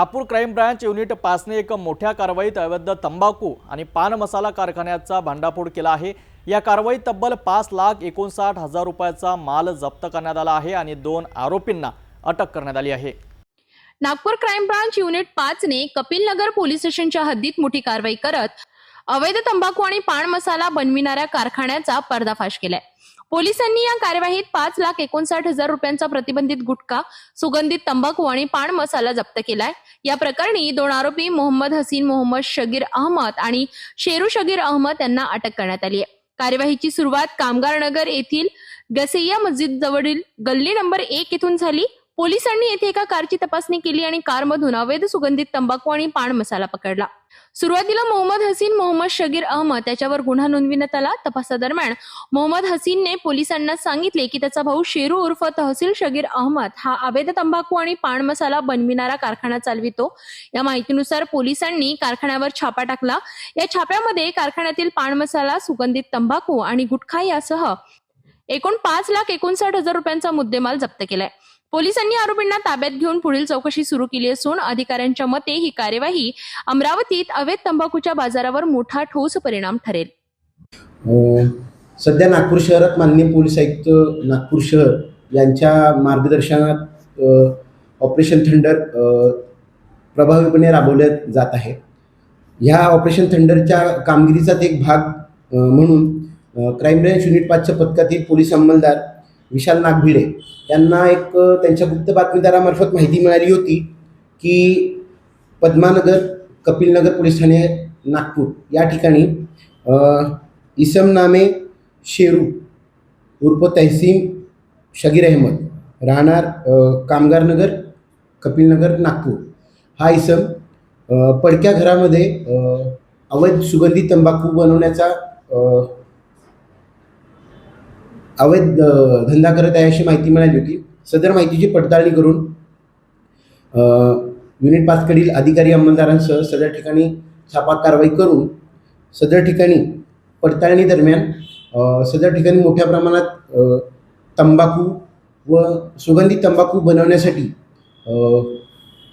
Nagpur crime branch unit पाचने एक मोठ्या कारवाईत अवैध तंबाखू आणि पान मसाला कारखान्याचा भांडाफोड केला आहे. या कारवाईत तब्बल पाच लाख एकोणसाठ हजार रुपयाचा माल जप्त करण्यात आला आहे आणि दोन आरोपींना अटक करण्यात आली आहे. नागपूर क्राईम ब्रांच युनिट पाचने कपिल नगर पोलीस स्टेशनच्या हद्दीत मोठी कारवाई करत अवैध तंबाखू आणि पान मसाला बनविणाऱ्या कारखान्याचा पर्दाफाश केलाय. पोलिसांनी या कार्यवाहीत पाच लाख एकोणसाठ हजार रुपयांचा प्रतिबंधित गुटखा सुगंधित तंबाखू आणि पान मसाला जप्त केलाय. या प्रकरणी दोन आरोपी मोहम्मद हसीन मोहम्मद शगीर अहमद आणि शेरू शगीर अहमद यांना अटक करण्यात आली आहे. कार्यवाहीची सुरुवात कामगार नगर येथील गसैया मस्जिद जवळील गल्ली नंबर एक येथून झाली. पोलिसांनी येथे एका कारची तपासणी केली आणि कारमधून अवैध सुगंधित तंबाखू आणि पान मसाला पकडला. सुरुवातीला मोहम्मद हसीन मोहम्मद शगीर अहमद त्याच्यावर गुन्हा नोंदविण्यात आला. तपासादरम्यान मोहम्मद हसीनने पोलिसांना सांगितले की त्याचा भाऊ शेरू उर्फ तहसील शगीर अहमद हा अवैध तंबाखू आणि पान मसाला बनविणारा कारखाना चालवितो. या माहितीनुसार पोलिसांनी कारखान्यावर छापा टाकला. या छाप्यामध्ये कारखान्यातील पान मसाला सुगंधित तंबाखू आणि गुटखा यासह एकूण पाच लाख एकोणसाठ हजार रुपयांचा मुद्देमाल जप्त केलाय. पोलिसांनी आरोपींना ताब्यात घेऊन पुढील चौकशी सुरू केली असून अधिकाऱ्यांच्या मते ही कार्यवाही अमरावतीत अवैध तंबाखूच्या बाजारावर मोठा ठोस परिणाम ठरेल. सध्या नागपूर शहरात माननीय पोलीस आयुक्त नागपूर शहर यांच्या मार्गदर्शनात ऑपरेशन थंडर प्रभावीपणे राबवले जात आहे. ह्या ऑपरेशन थंडरच्या कामगिरीचाच एक भाग म्हणून क्राईम ब्रँच युनिट पाचच्या पथकातील पोलीस अंमलदार विशाल नागभिडे यांना एक त्यांच्या गुप्त बातमीदारामार्फत माहिती मिळाली होती की पद्मानगर कपिलनगर पोलीस ठाणे नागपूर या ठिकाणी इसम नामे शेरू उर्फ तहसीम शगीर अहमद राहणार कामगारनगर कपिलनगर नागपूर. हा इसम पडक्या घरामध्ये अवैध सुगंधी तंबाखू बनवण्याचा अवैध धंदा करत आहे अशी माहिती मिळाली होती. सदर माहितीची पडताळणी करून युनिट पाचकडील अधिकारी अंमलदारांसह सदर ठिकाणी छापा कारवाई करून सदर ठिकाणी पडताळणी दरम्यान सदर ठिकाणी मोठ्या प्रमाणात तंबाखू व सुगंधी तंबाखू बनवण्यासाठी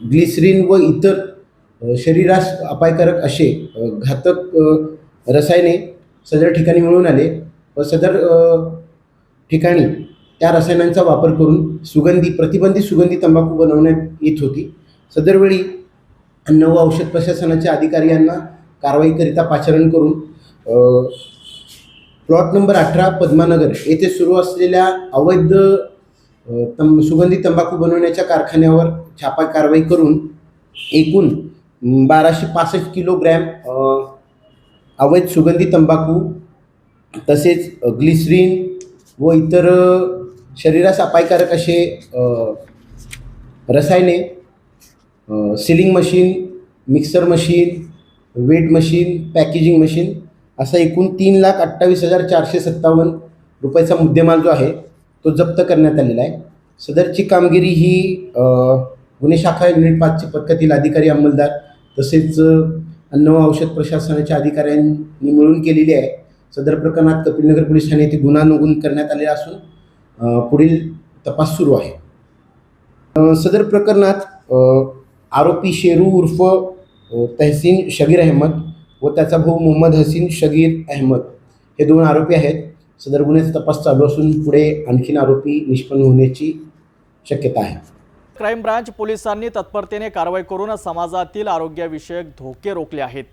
ग्लिसरीन व इतर शरीरास अपायकारक असे घातक रसायने सदर ठिकाणी मिळून आले व सदर ठिकाणी त्या रसायनांचा वापर करून सुगंधी प्रतिबंधित सुगंधी तंबाखू बनवण्यात येत होती. सदरवेळी अन्न व औषध प्रशासनाच्या अधिकारी यांना कारवाईकरिता पाचारण करून प्लॉट नंबर अठरा पद्मानगर येथे सुरू असलेल्या अवैध तं तंब सुगंधी तंबाखू बनवण्याच्या कारखान्यावर छापा कारवाई करून एकूण बाराशे पासष्ट किलोग्रॅम अवैध सुगंधी तंबाखू तसेच ग्लिसरीन व इतर शरीरास अपायकारक असे रसायने sealing machine mixer machine weight machine packaging machine असा एकूण तीन लाख अठ्ठावीस हजार चारशे सत्तावन्न रुपयाचा मुद्देमाल जो आहे तो जप्त करण्यात आलेला आहे. सदरची कामगिरी ही गुन्हे शाखा युनिट पाचच्या पथकातील अधिकारी अंमलदार तसेच अन्न व औषध प्रशासनाच्या अधिकाऱ्यांनी मिळून केलेली आहे. सदर प्रकरणात कपिलनगर पोलीस ठाणे येथे गुन्हा नोंद करण्यात आलेला असून पुढील तपास सुरू आहे. सदर प्रकरणात आरोपी शेरू उर्फ तहसीन शगीर अहमद व त्याचा भाऊ मोहम्मद हसीन शगीर अहमद हे दोन आरोपी आहेत. सदर गुन्ह्याचा तपास चालू असून पुढे आणखीन आरोपी निष्पन्न होण्याची शक्यता आहे. क्राईम ब्रांच पोलिसांनी तत्परतेने कारवाई करून समाजातील आरोग्यविषयक धोके रोखले आहेत.